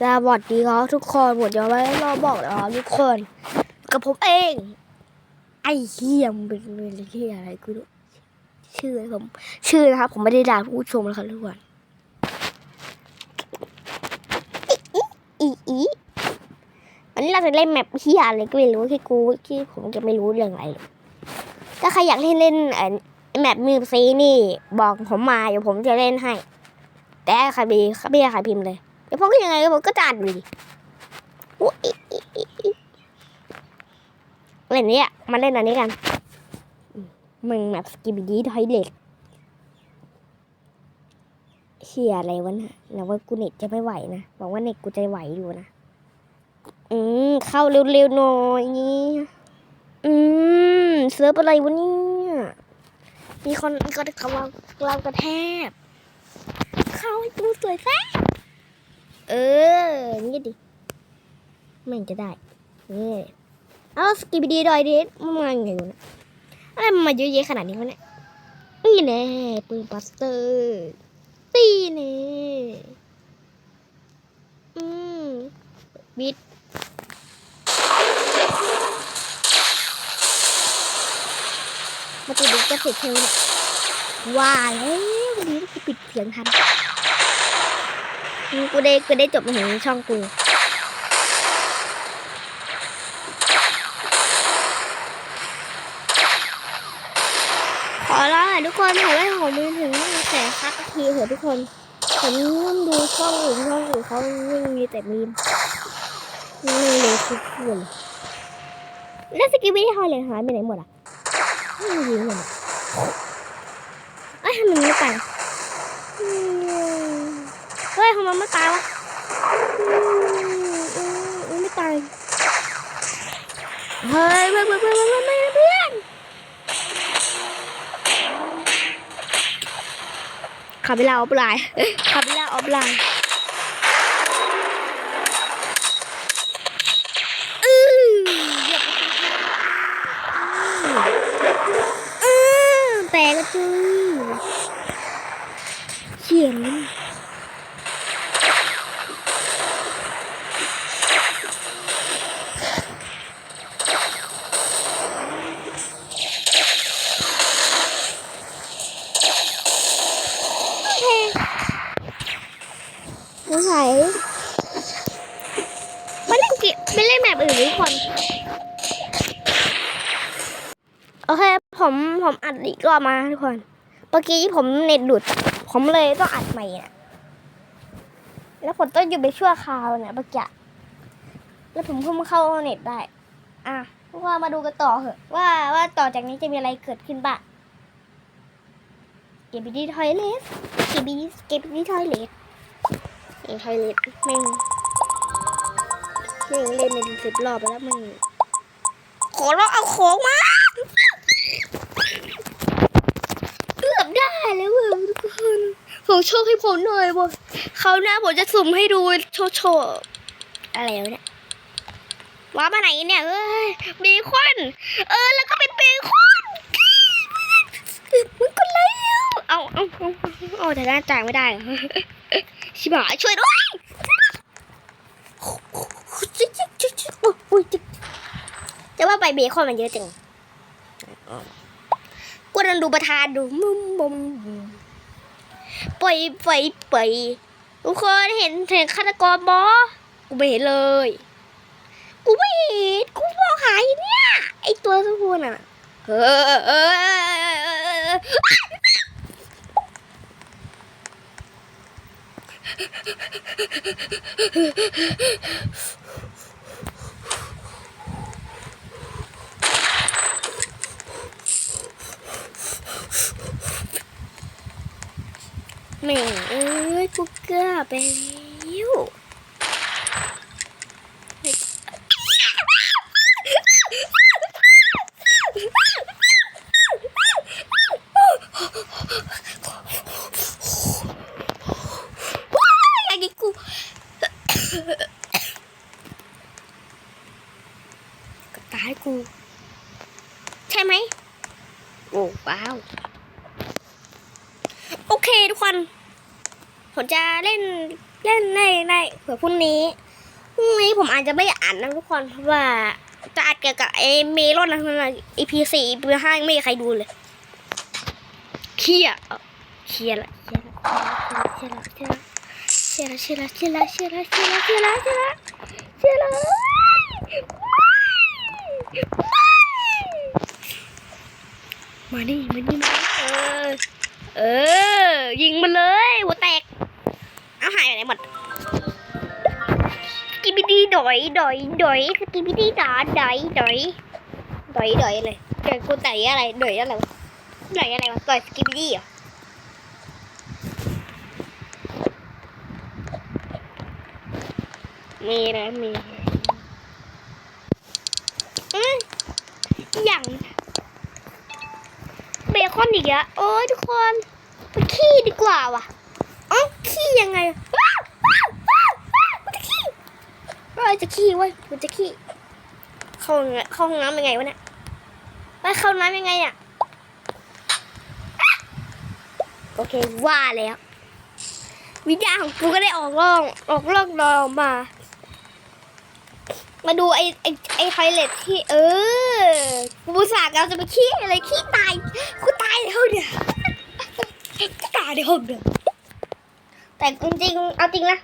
สวัสดีครับทุกคนหมดเดี๋ยวไว้รอบอกแล้วครับทุกคน กับผมเอง ไอ้เหี้ยมเป็นเป็นเหี้ยอะไรกูชื่อผม ชื่อนะครับ ผมไม่ได้ด่าผู้ชมนะครับทุกคนอีอีอีวันนี้เราจะเล่นแมปเหี้ยอะไรก็ไม่รู้ที่กูที่ผมจะไม่รู้เรื่องอะไรถ้าใครอยากเล่นเล่นเอ่อแมปมิวซีนี่ บอกผมมาเดี๋ยวผมจะเล่นให้ แต่ใครมีไม่อยากใครพิมพ์เลย ดี๋ยวผมก็ยังไงผมก็จะอ่านอยู่ดีอุ๊ยอิอิอิอิเล่นนี้อะมาเล่นอันนี้กัน มึงแบบสกิบดีทอยเล็กเชียอะไรวะนี่ยแล้วว่ากูเน็ตจะไม่ไหวนะ บอกว่าเน็ตกูจะไหวอยู่นะ อืม เข้าเร็วๆหน่อยนี่อืม เซิร์ฟอะไรวะเนี่ยมีคนก็จะคำว่าเรากระแทบเข้าให้กูสวยแซ่ เออนี่ดิมันจะได้นี่เอาสกิบดีดอยดิมันมาอย่างไงวะเนี่ยอะไรมันมาเยอะแยะขนาดนี้วะเนี่ยนี่แน่ปืนบัสเตอร์ตีแน่อืมบิดมาตัวดูจะเสร็จเทลเนี่ยว่าแล้ววันนี้กูปิดเสียงทัน กูได้กูได้จบมาถึงช่องกูขอร้องอะทุกคนขอให้ผมมีถึงแสนซักทีเถอะทุกคนผมเริ่มดูช่องอื่นช่องอื่นเขาไม่มีแต่มีมไม่เลยทุกคนแล้วสกิปปี้ทอยเลยหายไปไหนหมดอะไม่มีเลยอะเอ้ทำไมไม่ไป ฮ้ยทำไมไม่ตายวะไม่ตาย เฮ้ยเพื่อนเพื่อนเพื่อนเพื่อนเพื่อนเพื่อนขับเวลาออฟไลน์ขับเวลาออฟไลน์อื้อเหยียบอื้อแตกกระจุยเฉียนเลย โอเคสงสัยไม่เล่นเกมไม่เล่นแบบอื่นทุกคน โอเค ผมอัดอีกรอบมาทุกคนเมื่อกี้ผมเน็ตหลุด ผมเลยต้องอัดใหม่น่ะแล้วผมต้องอยู่ไปชั่วคราวเนี่ยเมื่อกี้แล้วผมเพิ่งมาเข้าเน็ตได้ อะพวกเรามาดูกันต่อเหอะ ว่าว่าต่อจากนี้จะมีอะไรเกิดขึ้นบ้างเก็บไปที่ทอยเลสเก็บไปเก็บไปที่ทอยเลสไอ้ทอยเลสแม่งแม่งเล่นในสิบรอบไปแล้วม่งขอร้องเอาของมาเกือบ ได้แล้วเว้ยทุกคนผมโชคให้ผมหน่อยบอเขาหน้าผมจะสุ่มให้ดูโชว์โชว์อะไรวเนี่ยว้ามาไหนเนี่ยเอ้ยเบคอนเออแล้วก็เป็นเบคอนมึงกดไลค์แล้วเอาเอาเอาเอาแต่หน้าจ่ายไม่ได้ชิบหายช่วยด้วยจิ๊กจิ๊กจิ๊กจิ๊กโอ้ยจิ๊กจะว่าไปเบคอนมันเยอะจัง กูนันดูประธานดูมุมมุมปล่อยปล่อยปล่อยทุกคนเห็นเห็นฆาตกรบอกูไม่เห็นเลย กูไม่เห็นกูมองหาอยู่เนี่ยไอตัวสกูน่ะเออเออ แม่งเอ้ยกูเกือบไปแล้วไอ้กู ก็ตายกู ใช่ไหม โอ้ว้าว โอเคทุกคน ผมจะเล่นเล่นในในเผื่อพรุ่งนี้พรุ่งนี้ผมอาจจะไม่อ่านนะทุกคนเพราะว่าจะอัดเกี่ยวกับไอเมลอนนะ EP สี่ EP ห้าไม่มีใครดูเลยเครียดเครียดละเครียดละเครียดละเครียดละเครียดละเครียดละเครียดละเครียดละเครียดละเครียดละเคียละเครียดละมาดิมาดิมาเออเออยิงมันเลยหัวแตก เอาหายไปไหนหมดกิบิดีดอยดอยดอยสกิบิดีดาดอยดอยดอยดอยอะไรดอยกูไตอะไรดอยอะไรวะดอยอะไรวะดอยสกิบิดีเหรอมีนะมีอืมอย่างเบคอนอีกแล้วโอ้ยทุกคนไปขี้ดีกว่าว่ะ ยังไงว้าวว้าวว้าวว้าวมันจะขี้เอ้ยจะขี้เว้ยมันจะขี้เข้าห้องเข้าห้องน้ำยังไงวะเนี่ยไปเข้าน้ำยังไงอะโอเคว่าแล้ววิญญาณของกูก็ได้ออกร่องออกร่องรอออกมา มาดูไอ้ไอ้ไอ้ไฮเลตที่ เออกูอุตส่าห์เราจะไปขี้อะไรขี้ตายกูตายในห้องเดียวกูตายในห้องเดียว แต่จริงๆเอาจริงนะ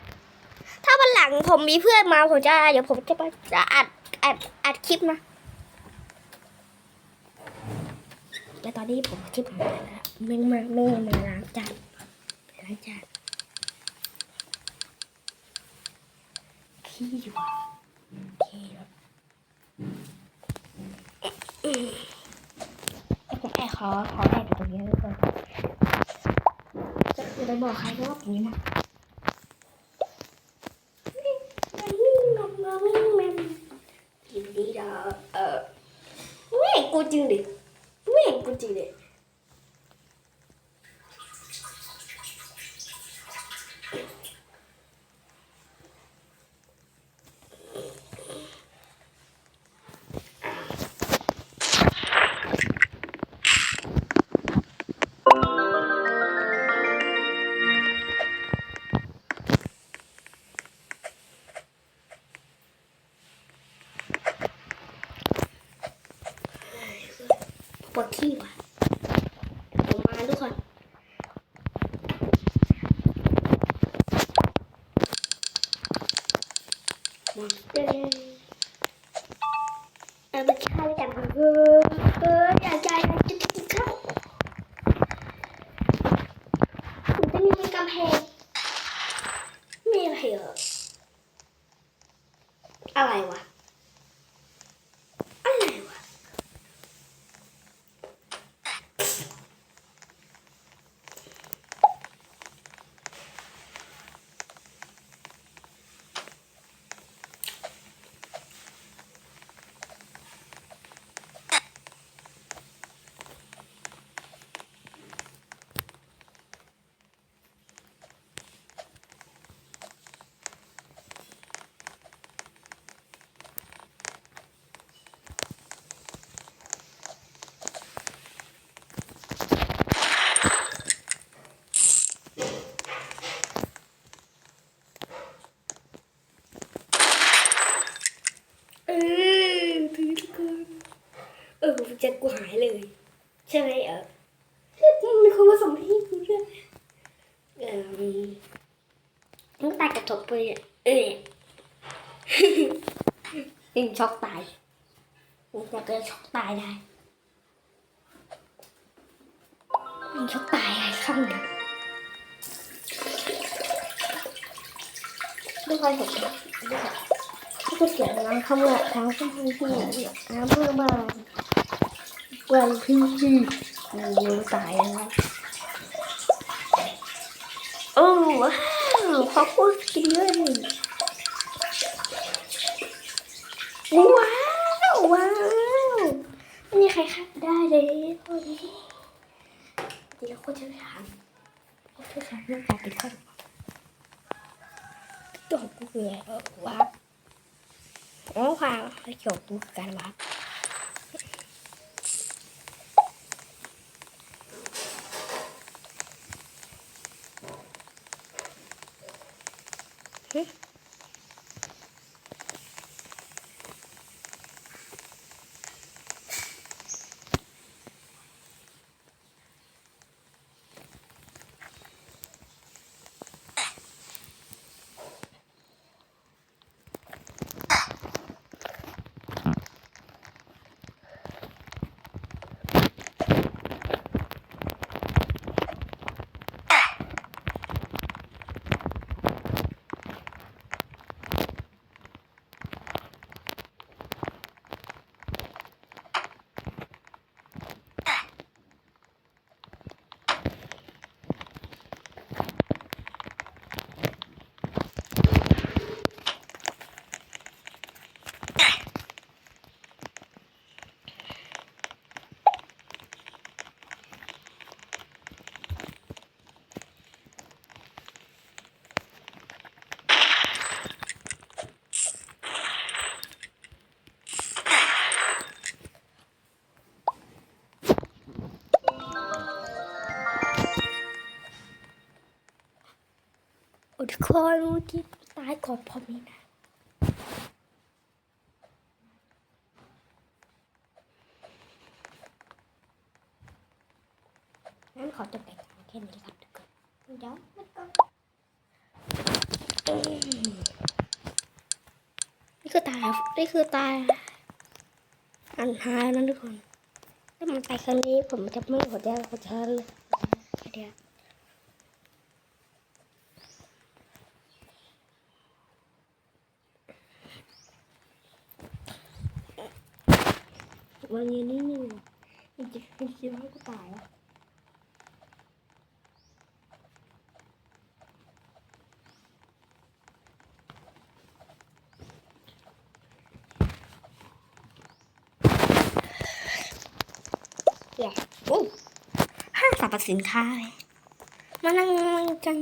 ถ้าวันหลังผมมีเพื่อนมาผมจะเดี๋ยวผมจะไปจะอัดอัดอัดคลิปนะและตอนนี้ผมคลิปมาแล้วแม่งมาแม่มาล้างจานล้างจานขี้อยู่โอเคครับผมแอบขอขอแอบอยู่ตรงนี้ทุกคน ไปบอกใครก็ว่าผมนะกินดีดาเออเว้ยกูจริงดิ Görüşürüz. Evet, hadi bakalım. ยิงช็อกตายยิงจะเกิดช็อกตายได้ยิงช็อกตายไอ้ข้างหนึ่งด้วยความสนใจด้วยก็เสียงน้ำข้ามาทางที่ที่น้ำเพื่อมาวันพี่ที่งูตายแล้วโอ้ว้าวเขาพูดกินเยอะเลย ว้าวว้าวไม่มีใครคาดได้เลยพอดีดีแล้วคตรจะถามโคตรจะถามเรื่องการติดข้าวตัวกูคืออะไวับอ๋อความเกี่ยวตักันวับเฮ้ อดคอยมูที่ตายก่อนพอมีนะงั้นขอจบแต่แค่นี้ครับทุกคนเดี๋ยวไม่ก่อนอืมนี่คือตายนี่คือตายอันหายนะทุกคนถ้ามันไปครั้งนี้ผมจะไม่หัวใจหัวใจเลยเดียว วันนี้นี่หนึ่งมันจะเป็นคิดว่ากูตายอะแย่โอ้ห้างสรรพสินค้าเลยมานั่งจัง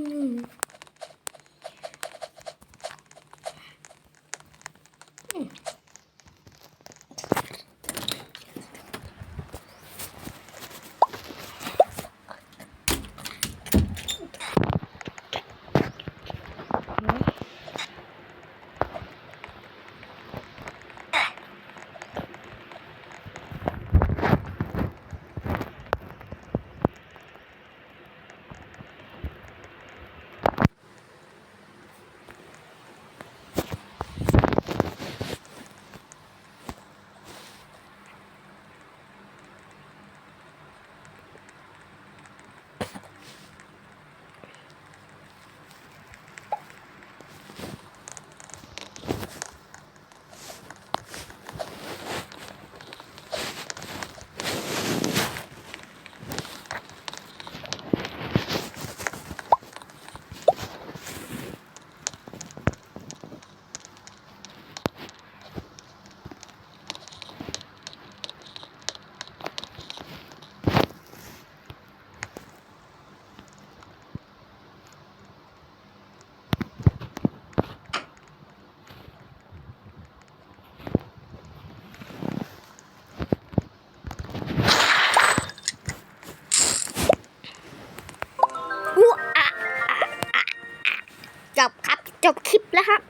อุ๊อะอะอะจบครับ จบคลิปแล้วครับ